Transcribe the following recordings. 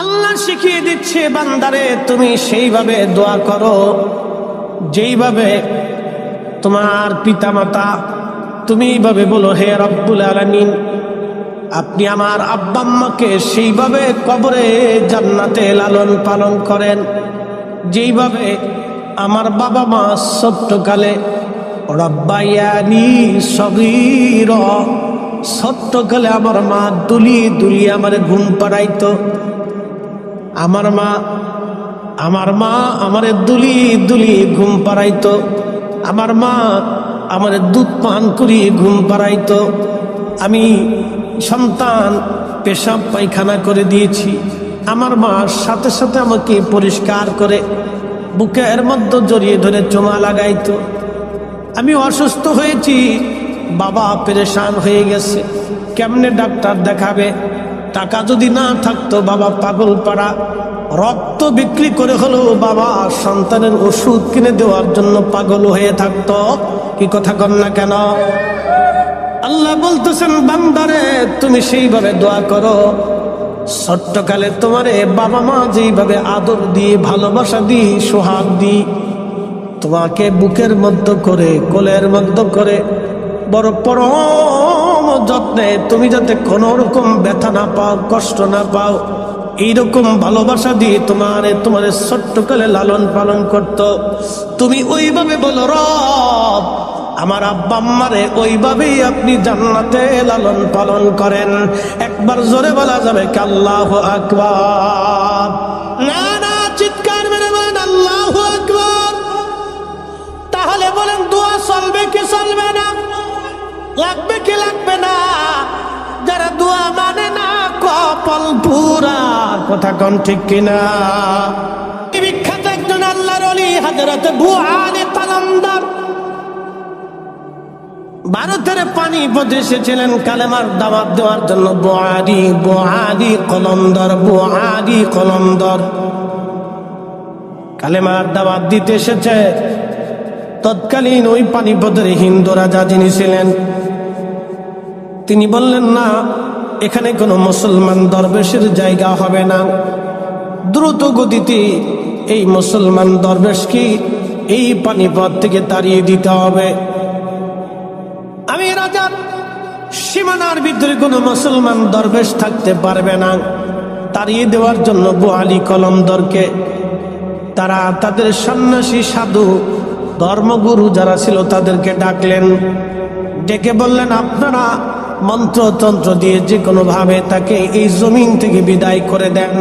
আল্লাহ শিখিয়ে দিচ্ছে বান্দারে, তুমি সেইভাবে দোয়া করো, যেইভাবে তোমার পিতামাতা, তুমি এইভাবে বলো, হে রব্বুল আলামিন, আপনি আমার আব্বাম্মাকে সেইভাবে কবরে জান্নাতে লালন পালন করেন, যেইভাবে আমার বাবা মা ছোট্টকালে রব্বাইয়ানি সগীর ছোট্টকালে আমার মা দুলি দুলি আমার ঘুম পাড়াইতো। আমার মা আমার মা আমারে দুলি দুলি ঘুম পাড়াইতো। আমার মা আমারে দুধ পান করি ঘুম পাড়াইতো। আমি সন্তান পেশাব পায়খানা করে দিয়েছি। আমার মা সাথে সাথে আমাকে পরিষ্কার করে বুকের মধ্যে জড়িয়ে ধরে চোমা লাগাইতো। আমি অসুস্থ হয়েছি বাবা পেরেশান হয়ে গেছে। কেমনে ডাক্তার দেখাবে? টাকা যদি না থাকতো বাবা পাগল পাড়া। রক্ত বিক্রি করে হলেও বাবা সন্তানের ওষুধ কিনে দেওয়ার জন্য পাগল হয়ে থাকতো। কি কথা কর না কেন? আল্লাহ বলতেছেন, বান্দারে, তুমি সেইভাবে দোয়া করো। ছোট্টকালে তোমারে বাবা মা যেইভাবে আদর দিয়ে, ভালোবাসা দিই সোহাগ দিই তোমাকে বুকের মধ্য করে, কোলের মধ্য করে বড় পরম যত্নে তুমি যাতে কোনো রকম ব্যথা না পাও, কষ্ট না পাও, এইরকম ভালোবাসা দিয়ে তোমার তোমার ছোট্টকালে লালন পালন করত। তুমি ওইভাবে বলো, রব, আমার আব্বা আম্মারে ওইভাবেই আপনি জান্নাতে লালন পালন করেন। একবার জোরে বলা যাবে কাল্লাহ আকবার। না লাগবে কি লাগবে না? যারা দোয়া মানে না, কপাল পুরা। কথা কন ঠিক কিনা? বিখ্যাত একজন আল্লাহর অলি হাজারাতে বুয়ানে তালান্দার। ভারতের পানি পথে এসেছিলেন কালেমার দাওয়াত দেওয়ার জন্য বোয়ারি বোয়ারি কলন্দর বোয়ারি কলন্দর। কালেমার দাওয়াত দিতে এসেছে। তৎকালীন ওই পানিপথের হিন্দু রাজা যিনি ছিলেন তিনি বললেন, না, এখানে কোনো মুসলমান দরবেশের জায়গা হবে না। দ্রুত গতিতে এই মুসলমান দরবেশকে এই পানিপথ থেকে তাড়িয়ে দিতে হবে। আমি রাজার সীমানার ভিতরে কোনো মুসলমান দরবেশ থাকতে পারবে না। তাড়িয়ে দেওয়ার জন্য বোয়ালি কলমদরকে তারা তাদের সন্ন্যাসী, সাধু, ধর্মগুরু যারা ছিল তাদেরকে ডাকলেন। ডেকে বললেন, আপনারা মন্ত্রতন্ত্র দিয়ে যে কোনোভাবে তাকে এই জমিন থেকে বিদায় করে দেন।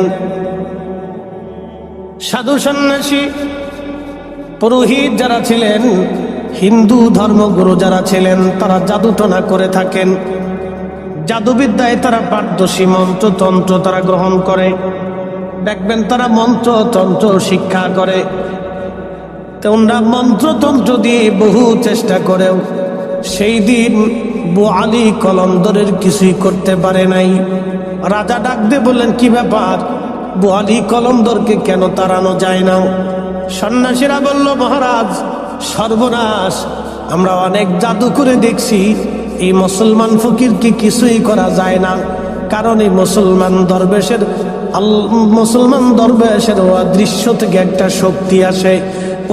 সাধু সন্ন্যাসী, পুরোহিত যারা ছিলেন, হিন্দু ধর্মগুরু যারা ছিলেন, তারা জাদুটনা করে থাকেন। জাদুবিদ্যায় তারা পারদর্শী মন্ত্রতন্ত্র তারা গ্রহণ করে। দেখবেন তারা মন্ত্রতন্ত্র শিক্ষা করে। তোমরা মন্ত্রতন্ত্র দিয়ে বহু চেষ্টা করেও সেই দিন বোয়ালি কলন্দরের কিছুই করতে পারে নাই। রাজা ডাক দিয়ে বললেন, কি ব্যাপার? বোয়ালি কলন্দরকে কেন তাড়ানো যায় না? সন্ন্যাসীরা বলল, মহারাজ, সর্বনাশ। আমরা অনেক জাদু করে দেখছি। এই মুসলমান ফকিরকে কিছুই করা যায় না। কারণ এই মুসলমান দরবেশের আল- মুসলমান দরবেশের দৃশ্য থেকে একটা শক্তি আসে।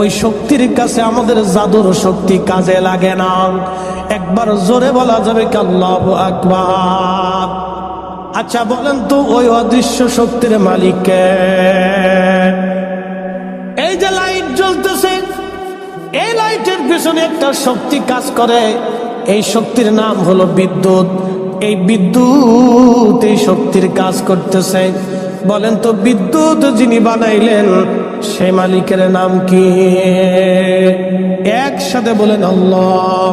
ওই শক্তির কাছে আমাদের জাদুর শক্তি কাজে লাগে না। একবার জোরে বলা যাবে কাল্লাহ আকবার। আচ্ছা বলেন তো ওই অদৃশ্য শক্তির মালিককে। এই যে লাইট জ্বলতেছে, এই লাইটের পিছনে একটা শক্তি কাজ করে। এই শক্তির নাম হলো বিদ্যুৎ। এই বিদ্যুৎ এই শক্তির কাজ করতেছে। বলেন তো বিদ্যুৎ যিনি বানাইলেন সেই মালিকের নাম কি? একসাথে বলেন আল্লাহ।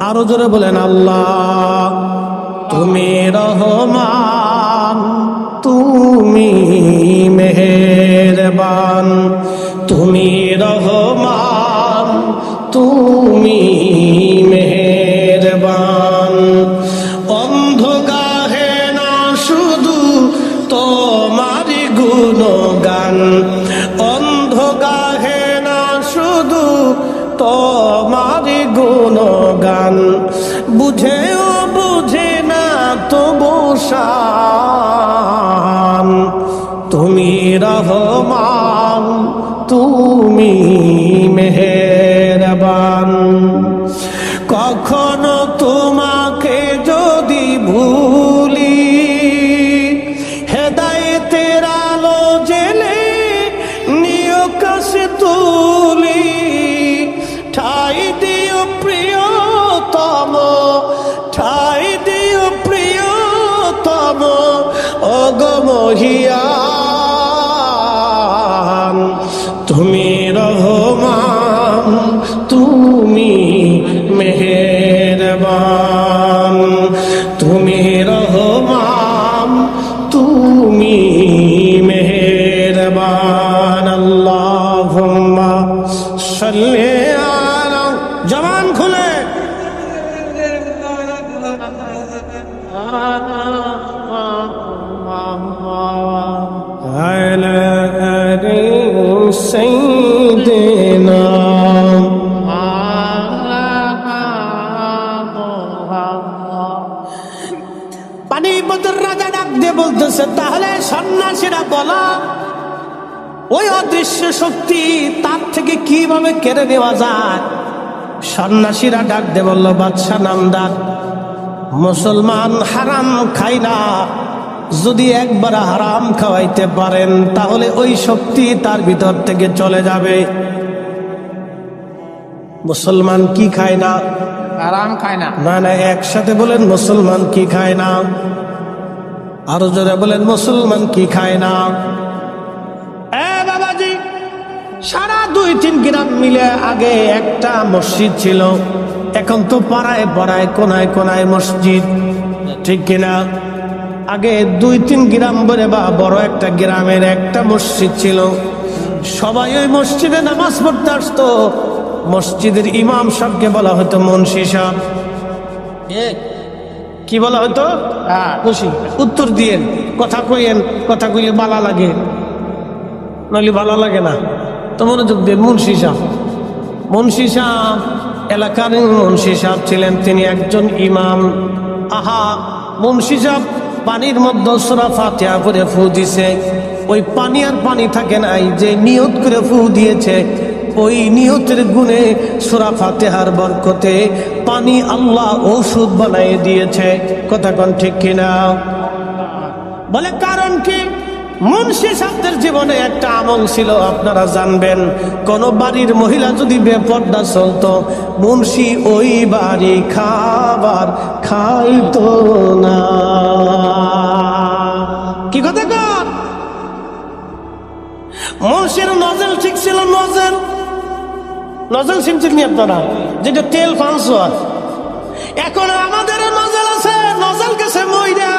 আরও জোরে বলেন আল্লাহ। তুমি রহমান তুমি কখনো তোমাকে যদি ভুলি সন্ন্যাসীরা ডাক দিয়ে বলল বাদশাহ নামদার মুসলমান হারাম খাই না। যদি একবার হারাম খাওয়াইতে পারেন তাহলে ওই শক্তি তার ভিতর থেকে চলে যাবে। মুসলমান কি খায় না? আরাম খায় না। না না একসাথে বলেন মুসলমান কি খায় না? আরও জোরে বলেন মুসলমান কি খায় না? সারা দুই তিন গ্রাম মিলে আগে একটা মসজিদ ছিল। এখন তো পাড়ায় পাড়ায় কোনায় কোনায় মসজিদ। ঠিক কিনা? আগে দুই তিন গ্রাম বলে বা বড় একটা গ্রামের একটা মসজিদ ছিল। সবাই ওই মসজিদে নামাজ পড়তে আসতো। মসজিদের ইমাম সাহেবকে বলা হতো মুন্সি সাহেব। কি বলা হতো? হ্যাঁ। উত্তর দিয়েন কথা কইয়েন কথা কইলে বালা লাগে। নইলে ভালো লাগে না। তো মনোযোগ দেন মুন্সি সাহেব মুন্সি সাহেব এলাকার মুন্সি সাহেব ছিলেন তিনি একজন ইমাম। আহা, মুন্সি সাহেব পানির মধ্যে সোরা ফাতিহা করে ফু দিছে। ওই পানি আর পানি থাকে নাই, যে নিয়ত করে ফু দিয়েছে, ওই নিয়তের গুণে সোরা ফাতেহার বরকতে পানি আল্লাহ ঔষধ বানিয়ে দিয়েছে। কথা কোন ঠিক কিনা? বলে, কারণ কি? মুন্সি সাহেবদের জীবনে একটা আমল ছিল, আপনারা জানবেন। কোন বাড়ির মহিলা যদি বেপর্দা চলতো, মুন্সি ওই বাড়ি খাবার খাইতো না। কি কথা কর মুন্সির নজল ঠিক ছিল নজল। নজল শুনছেন আপনারা? যেটা তেল হয় এখন আমাদের নজল আছে নজল গেছে মইরা।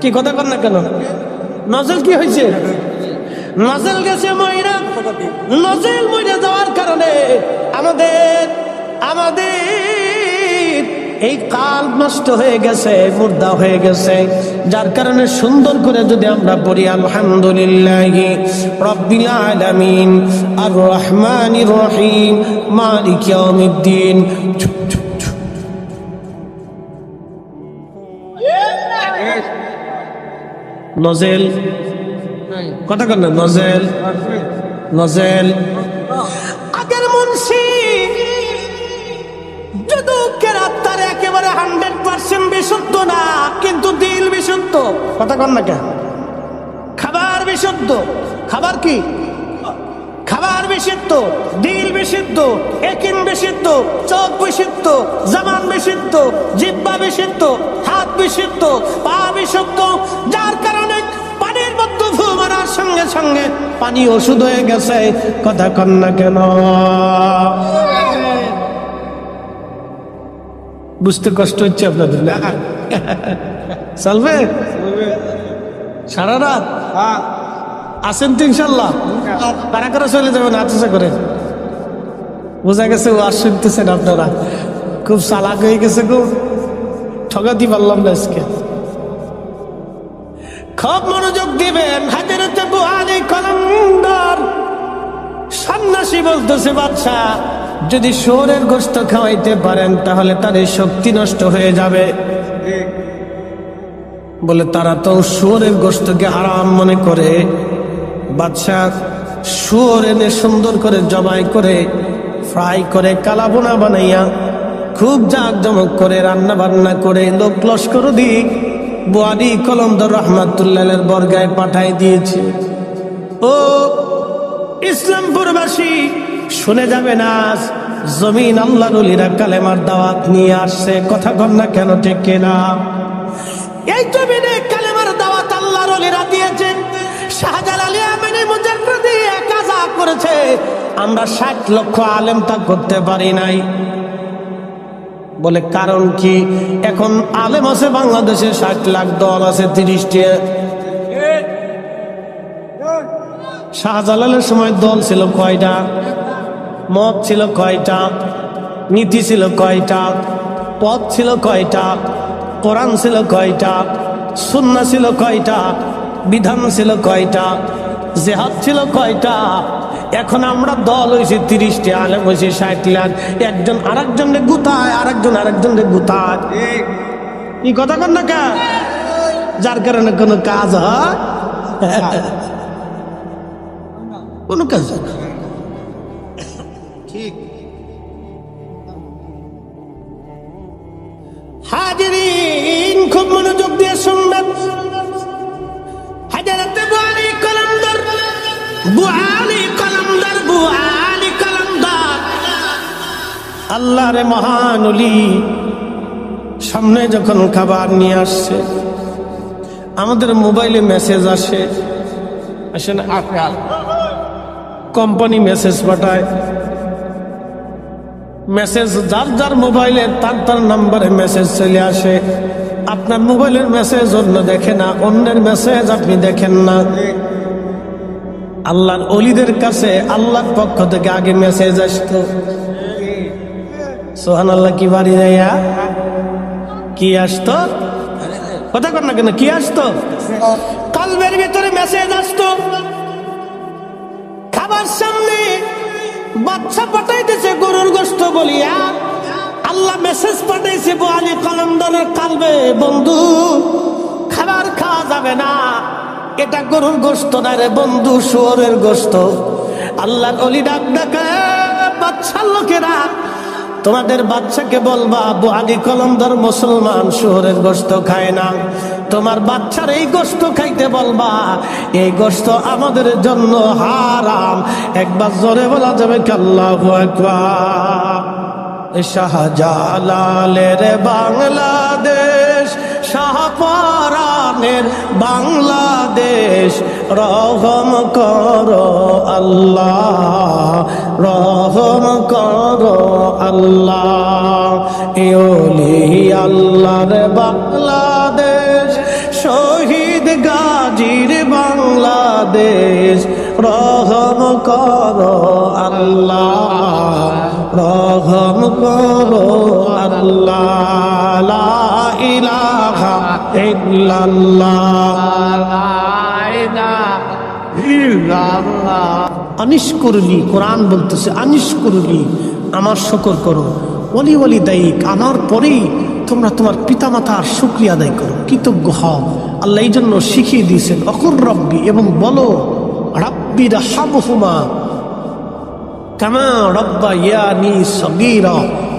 কি কথা কর না কেন? নজল কি হয়েছে নজল গেছে মইরা নজল মইরা যাওয়ার কারণে আমাদের আমাদের এই কাল নষ্ট হয়ে গেছে, মুর্দা হয়ে গেছে। যার কারণে সুন্দর করে যদি আমরা পড়ি, আলহামদুলিল্লাহ রব্বিল আলামিন আর রহমানির রহিম, মালিক ইয়াউমিদ্দিন। নজেল। কথা কন না নজেল। নজেল। আগের মুন্সি যদি কেরাত্তার একেবারে হান্ড্রেড পার্সেন্ট বিশুদ্ধ না কিন্তু দিল বিশুদ্ধ। কথা কন না কেন? খাবার বিশুদ্ধ। খাবার কি? খাবার বিশুদ্ধ দিল বিশুদ্ধ একিন বিশুদ্ধ চোখ বিশুদ্ধ জামান বিশুদ্ধ জিব্বা বিশুদ্ধ হাত বিশুদ্ধ পা বিশুদ্ধ যার কারণে পানির মধ্যে ফু মারার সঙ্গে সঙ্গে পানি ওষুধ হয়ে গেছে। কথা কন না কেন? বুঝতে কষ্ট হচ্ছে আপনাদের চলবে সারা রাত? আসেন তো ইনশাল্লাহ? কারা কারা চলে যাবেন আচসা করে। বোঝা গেছে ও আর শুনতেছেন আপনারা। খুব চালাক হয়ে গেছে খুব ঠগাতি পারলাম না আজকে। খুব মনোযোগ দিবেন। হাজারতে বুহারি কলমদার সন্ন্যাসী বলতেছে বাচ্চা যদি শোরের গোস্ত খাওয়াইতে পারেন, তাহলে তার এই শক্তি নষ্ট হয়ে যাবে। বলে, তারা তো শুয়োরের গোস্তকে আরাম মনে করে। বাদশাহ শুয়োর এনে সুন্দর করে জবাই করে, ফ্রাই করে কালাবোনা বানাইয়া, খুব জাক জমক করে রান্না বান্না করে, লোক লস্কর দিক বুয়ারি কলমদর রহমাতুল্লাহের বর্গায় পাঠাই দিয়েছে। ও ইসলামপুরবাসী, শুনে যাবে না জমিন আল্লাহ রলিরা কালেমার দাওয়াত নিয়ে আসছে। কথা কন না কেন, ঠিক না এই জমিনে কালেমার দাওয়াত আল্লাহ রলিরা দিয়েছেন শাহজালাল আমিনী মুজাদ্দিদি কাজা করেছে। আমরা ষাট লক্ষ আলেম তা করতে পারি নাই। বলে, কারণ কি? এখন আলেম আছে, বাংলাদেশে ষাট লাখ দল আছে, তিরিশটি। শাহজালালের সময় দল ছিল কয়টা? মত ছিল কয়টা? নীতি ছিল কয়টা? পথ ছিল কয়টা? কোরআন ছিল কয়টা? সুন্না ছিল কয়টা? বিধান ছিল কয়টা? জেহাদ ছিল কয়টা? এখন আমরা দল হয়েছি তিরিশটি আলেম হয়েছি ষাট লাখ একজন আরেকজনকে গুতায় আরেকজন আরেকজনকে গুতায়। এই কথা কন না কা? যার কারণে কোনো কাজ হয়? কোনো কাজ ঠিক না। হাজিরিন খুব মনোযোগ দিয়ে শুনবেন। বুয়ালি কলমদার কলমদার। আল্লাহরে মহান অলি সামনে যখন খাবার নিয়ে আসছে, আমাদের মোবাইলে মেসেজ আসে আসে না কোম্পানি মেসেজ পাঠায়। মেসেজ, যার যার মোবাইলে তার তার নাম্বারে মেসেজ চলে আসে। আপনার মোবাইলের মেসেজ অন্য দেখে না, অন্যের মেসেজ আপনি দেখেন না। আল্লাহর অলিদের কাছে আল্লাহর পক্ষ থেকে আগে মেসেজ আসতো। সোহান আল্লাহ কি বাড়ি যাইয়া কি আসতো? কথা কর না কেন, কি আসতো? কালবের ভিতরে মেসেজ আসতো। খাবার সামনে বাচ্চা পাঠাইতেছে, গরুর গোস্ত বলিয়া। আল্লাহ মেসেজ পাঠাইছে বোয়ালি কলমদরের কালবে, বন্ধু, খাবার খাওয়া যাবে না। এটা গরুর গোস্ত না রে বন্ধু, শুয়োরের গোস্ত আল্লাহর অলি ডাক ডাকে বাচ্চার লোকেরা, তোমাদের বাচ্চাকে বলবা বুয়ালি কলমদর মুসলমান, শুয়োরের গোস্ত খায় না। তোমার বাচ্চার এই গোস্ত খাইতে বলবা, এই গোস্ত আমাদের জন্য হারাম। একবার জোরে বলা যাবে কাল্লাহু শাহজালালের বাংলাদেশ। শাহপরানের বাংলাদেশ রহম কর আল্লাহ রহম কর আল্লাহ। ইউলি আল্লাহর বাংলাদেশ শহীদ গাজীর বাংলাদেশ, রহম করো আল্লাহ, রহম করো আল্লাহ ইলাহা ইল্লাল্লাহ। আনিস করলি, কোরআন বলতেছে আনিস করলি, আমার শকর করো। অলি অলি দায়িক আমার পরেই তোমরা তোমার পিতামাতার শুক্রিয়া আদায় করো, কৃতজ্ঞ হও। আল্লাহ এই জন্য শিখিয়ে দিয়েছেন অকুর রব্বি এবং বলো রাব্বির হাবহুমা কামা রব্বা ইয়ানি সগীরা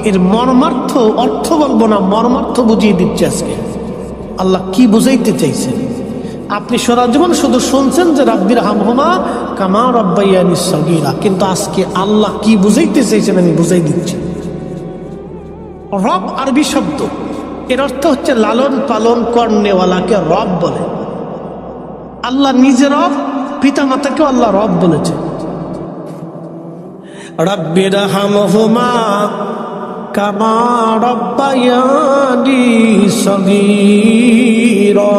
এর মর্মার্থ, অর্থ বলব না, মর্মার্থ বুঝিয়ে দিচ্ছে আজকে। আল্লাহ কি বুঝাইতে চাইছেন? আপনি সারা শুধু শুনছেন যে রাব্বির হামহুমা কামা রব্বা ইয়ানি সগীরা কিন্তু আজকে আল্লাহ কি বুঝাইতে চাইছেন আমি বুঝাই দিচ্ছি। রব আরবি শব্দ। এর অর্থ হচ্ছে লালন পালন কর্নেওয়ালাকে রব বলে। আল্লাহ নিজে রব পিতা মাতাকে আল্লাহ রব বলেছে। রব্বির হামহুমা কামা রব্বায়ানি সগীরা।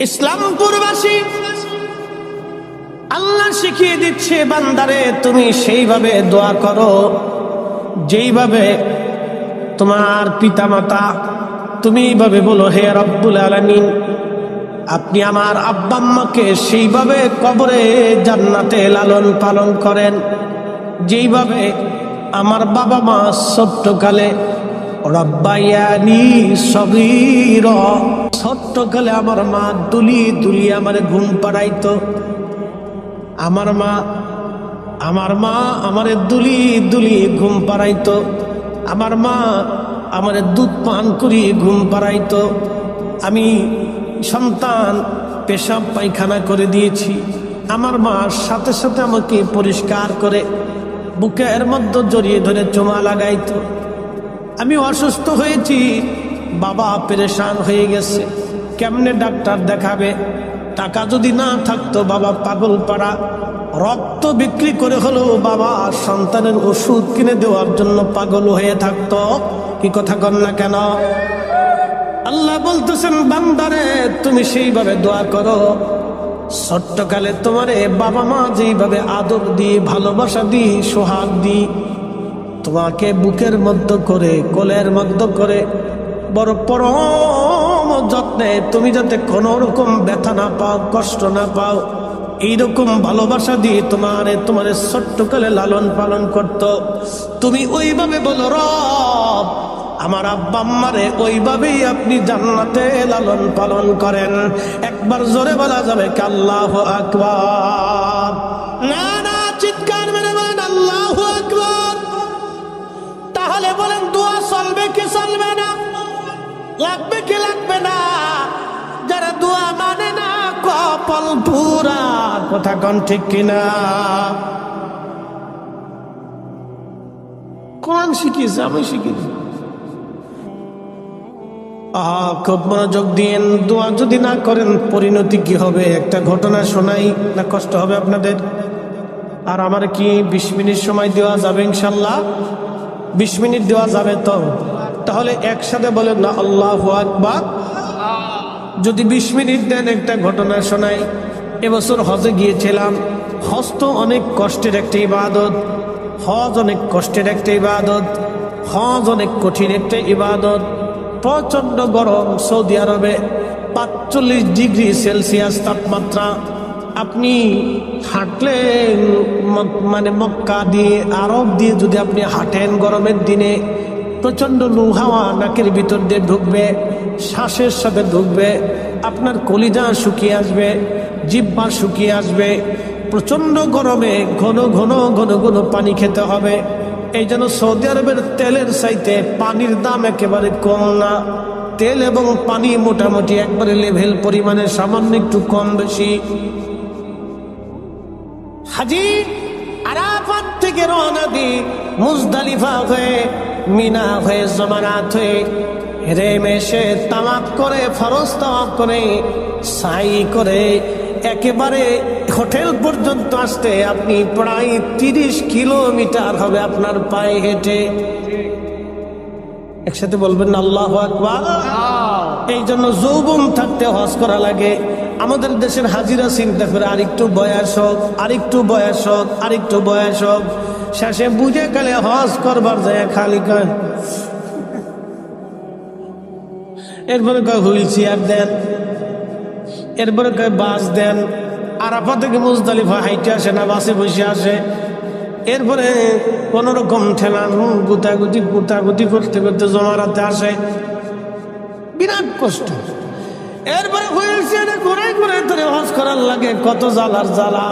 ইসলামপুরবাসী আল্লাহ শিখিয়ে দিচ্ছে, বান্দারে, তুমি সেইভাবে দোয়া করো। যেইভাবে তোমার পিতামাতা, তুমি এইভাবে বলো, হে রব্বুল আলামিন, আপনি আমার আব্বা আম্মাকে সেইভাবে কবরে জান্নাতে লালন পালন করেন। যেইভাবে আমার বাবা মা ছোট্টকালে, রব্বায়ানি সগীর ছোট্টকালে আমার মা দুলি দুলি আমার ঘুম পাড়াইতো। আমার মা আমার মা আমারে দুলি দুলি ঘুম পাড়াইতো। আমার মা আমারে দুধ পান করি ঘুম পাড়াইতো। আমি সন্তান পেশাব পায়খানা করে দিয়েছি। আমার মা সাথে সাথে আমাকে পরিষ্কার করে বুকের মধ্যে জড়িয়ে ধরে চোমা লাগাইত। আমি অসুস্থ হয়েছি, বাবা পেরেশান হয়ে গেছে। কেমনে ডাক্তার দেখাবে? টাকা যদি না থাকতো বাবা পাগল পাড়া, রক্ত বিক্রি করে হলেও বাবা সন্তানের ওষুধ কিনে দেওয়ার জন্য পাগল হয়ে থাকতো। কি কথা কন না কেন? আল্লাহ বলতেছেন, বান্দারে, তুমি সেইভাবে দোয়া করো। ছোট্টকালে তোমারে বাবা মা যেইভাবে আদর দি ভালোবাসা দি সোহাগ দি তোমাকে বুকের মধ্য করে, কোলের মধ্য করে, বড় পরম যত্নে, তুমি যাতে কোনো রকম ব্যথা না পাও, কষ্ট না পাও, এইরকম ভালোবাসা দিয়ে তোমার তোমার ছোট্টকালে লালন পালন করত। তুমি ওইভাবে বলো, রব, আমার আব্বা আম্মারে ওইভাবেই আপনি জান্নাতে লালন পালন করেন। একবার জোরে বলা যাবে কি আল্লাহ আকবার? না না, চিৎকার মেরে বলেন, আল্লাহ আকবার। তাহলে বলেন, দোয়া চলবে কি চলবে না? লাগবে কি লাগবে কথা কন ঠিক কিনা? কোন শিখিয়েছে আমি আহা, খুব মনোযোগ দোয়া যদি না করেন, পরিণতি কি হবে? একটা ঘটনা শোনাই না কষ্ট হবে আপনাদের? আর আমার কি বিশ মিনিট সময় দেওয়া যাবে ইনশাল্লাহ? বিশ মিনিট দেওয়া যাবে তো? তাহলে একসাথে বলেন না, আল্লাহ আকবার। যদি বিশ মিনিট দেন একটা ঘটনা শোনাই। এবছর হজে গিয়েছিলাম। হজ তো অনেক কষ্টের একটা ইবাদত, হজ অনেক কষ্টের একটা ইবাদত, হজ অনেক কঠিন একটা ইবাদত। প্রচণ্ড গরম সৌদি আরবে, পাঁচচল্লিশ ডিগ্রি সেলসিয়াস তাপমাত্রা। আপনি হাঁটলেন মানে মক্কা দিয়ে, আরব দিয়ে যদি আপনি হাঁটেন গরমের দিনে প্রচণ্ড লু হাওয়া নাকের ভিতর দিয়ে ঢুকবে, শ্বাসের সাথে ঢুকবে, আপনার কলিজা শুকিয়ে আসবে। জিব্বা শুকিয়ে আসবে। প্রচণ্ড গরমে ঘন ঘন ঘন ঘন পানি খেতে হবে। এই জন্য সৌদি আরবের তেলের চাইতে পানির দাম একেবারে কম না। তেল এবং পানি মোটামুটি একবারে লেভেল পরিমাণে, সামান্য একটু কম বেশি। হাজি আরাফাত থেকে রওনা দি মুজদালিফা হয়ে, মিনা হয়ে জমানাত হয়ে এসে তামাক করে, ফরজ তামাক করে, সাই করে একেবারে হোটেল পর্যন্ত আসতে আপনি প্রায় তিরিশ কিলোমিটার হবে আপনার পায়ে হেঁটে। একসাথে বলবেন আল্লাহ আকবার। এই জন্য যৌবন থাকতে হজ করা লাগে। আমাদের দেশের হাজিরা চিন্তা করে আরেকটু বয়স হোক আরেকটু বয়স হোক আরেকটু বয়স হোক শেষে বুঝে গেলে হজ করবার যায় খালি কয়। এরপরে কয় হুইল চেয়ার দেন। এরপরে কয়, বাস দেন। আরাফা থেকে মুজদালিফা হাইটে আসে না, বাসে বসে আসে। এরপরে কোন রকম ঠেলা গুতাগুতি গুতাগুতি করতে করতে জমারাতে আসে। বিরাট কষ্ট। এরপরে হুইল চেয়ারে ঘুরাই ঘুরাই ধরে হজ করার লাগে, কত জ্বালার জ্বালা।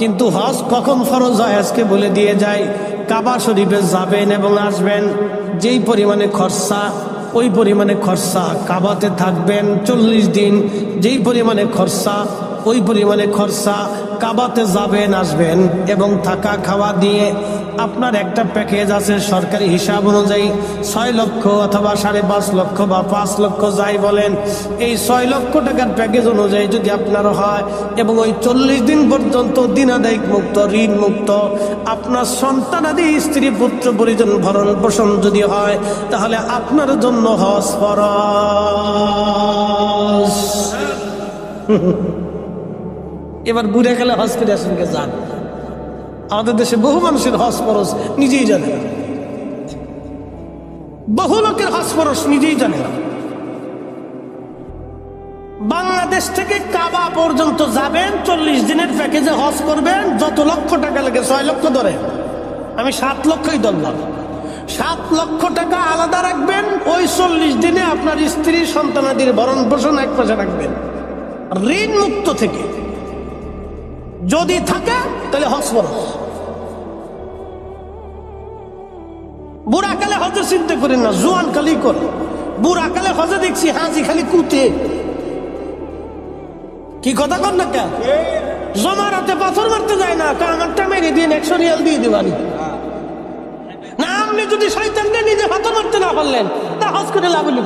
কিন্তু হজ কখন ফরজ হয়, আজকে বলে দিয়ে যায়, কাবা শরীফে যাবেন এবং আসবেন, যেই পরিমাণে খরচা ওই পরিমাণে খরচা কাবাতে থাকবেন চল্লিশ দিন যেই পরিমাণে খরচা ওই পরিমাণে খরচা কাবাতে যাবেন, আসবেন এবং থাকা খাওয়া দিয়ে আপনার একটা প্যাকেজ আছে সরকারি হিসাব অনুযায়ী ছয় লক্ষ অথবা সাড়ে পাঁচ লক্ষ বা পাঁচ লক্ষ যাই বলেন। এই ছয় লক্ষ টাকার প্যাকেজ অনুযায়ী যদি আপনার হয় এবং ওই চল্লিশ দিন পর্যন্ত দিনাদায়িক মুক্ত, ঋণ মুক্ত, আপনার সন্তানাদি স্ত্রী, পুত্র, পরিজন ভরণ পোষণ যদি হয়, তাহলে আপনার জন্য হজ ফরজ। এবার বুড়ে গেলে হজ যান আমাদের দেশে বহু মানুষের হজ নিজেই জানে বহু লোকের হজ নিজেই জানে বাংলাদেশ থেকে কাবা পর্যন্ত যাবেন, চল্লিশ দিনের প্যাকেজে হজ করবেন, যত লক্ষ টাকা লাগে, ছয় লক্ষ ধরে। আমি সাত লক্ষই ধরলাম। সাত লক্ষ টাকা আলাদা রাখবেন, ওই চল্লিশ দিনে আপনার স্ত্রী সন্তানাদির ভরণ পোষণ এক পাশে রাখবেন। ঋণ মুক্ত থেকে। যদি থাকে, তাহলে হজ বুড়া কালে হজে চিন্তা করেন না, জোয়ান কালি করে। বুড়া কালে হজে দেখছি হাজি খালি কুতে। কি কথা কর না কে? জমার হাতে পাথর মারতে যায় না তা আমারটা মেরে দিয়ে একশো রিয়াল দিয়ে দিবানি। না, আপনি যদি শয়তানকে নিজে হাতে মারতে না পারলেন তা হজ করে লাভ কি?